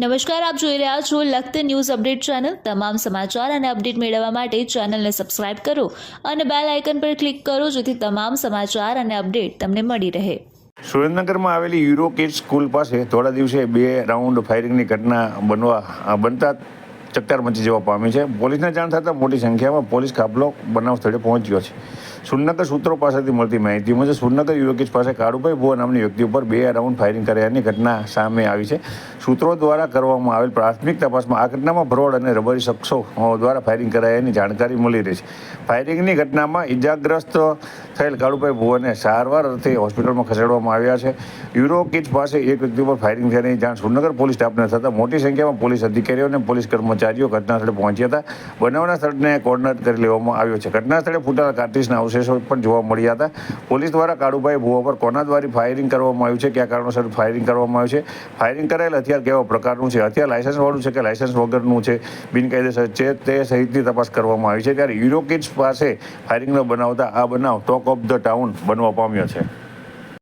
નમસ્કાર, આપ જોઈ રહ્યા છો લખત ન્યૂઝ અપડેટ ચેનલ. તમામ સમાચાર અને અપડેટ મેળવવા માટે ચેનલને સબસ્ક્રાઇબ કરો અને બેલ આઇકન પર ક્લિક કરો જેથી તમામ સમાચાર અને અપડેટ તમને મળી રહે. સુરેન્દ્રનગરમાં આવેલી યુરો કિડ્સ સ્કૂલ પાસે થોડા દિવસે બે રાઉન્ડ ફાયરિંગની ઘટના બનવા બનતા ચકચાર મચી જવા પામી છે. પોલીસને જાણ થતાં મોટી સંખ્યામાં પોલીસ કાફલો બનાવ સ્થળે પહોંચ્યો છે. સુરનગર સૂત્રો પાસેથી મળતી માહિતી મુજબ સુરનગર યુરો પાસે કાળુભાઈ ભુવા નામની વ્યક્તિ ઉપર બે રાઉન્ડ ફાયરિંગ કર્યાની ઘટના સામે આવી છે. સૂત્રો દ્વારા કરવામાં આવેલ પ્રાથમિક તપાસમાં આ ઘટનામાં ભરોડ અને રબરી શખ્સો દ્વારા ફાયરિંગ કરાયાની જાણકારી મળી રહી છે. ફાયરિંગની ઘટનામાં ઇજાગ્રસ્ત થયેલ કાળુભાઈ ભુવાને સારવાર અર્થે હોસ્પિટલમાં ખસેડવામાં આવ્યા છે. યુરો કિડ્સ પાસે એક વ્યક્તિ પર ફાયરિંગ થયાની જાણ સુરનગર પોલીસ સ્ટાફને થતાં મોટી સંખ્યામાં પોલીસ અધિકારીઓ અને પોલીસ કર્મચારીઓ ઘટના સ્થળે પહોંચ્યા હતા. બનાવના સ્થળને કોર્ડિનેટ કરી લેવામાં આવ્યો છે. ઘટના સ્થળે ફૂટેલા કાર્ટિસના અવશેષો પણ જોવા મળ્યા હતા. પોલીસ દ્વારા કાળુભાઈ ભુવા પર કોના દ્વારા ફાયરિંગ કરવામાં આવ્યું છે? કયા કારણોસર ફાયરિંગ કરવામાં આવ્યું છે? ફાયરિંગ કરાયેલ હથિયાર કેવા પ્રકારનું છે? હથિયાર લાયસન્સવાળું છે કે લાયસન્સ વગરનું છે? બિનકાયદેસર છે તે સહિતની તપાસ કરવામાં આવી છે. ત્યારે યુરોકિડ્સ પાસે ફાયરિંગનો બનાવતા આ બનાવ ટોક ઓફ ધ ટાઉન બનવા પામ્યો છે.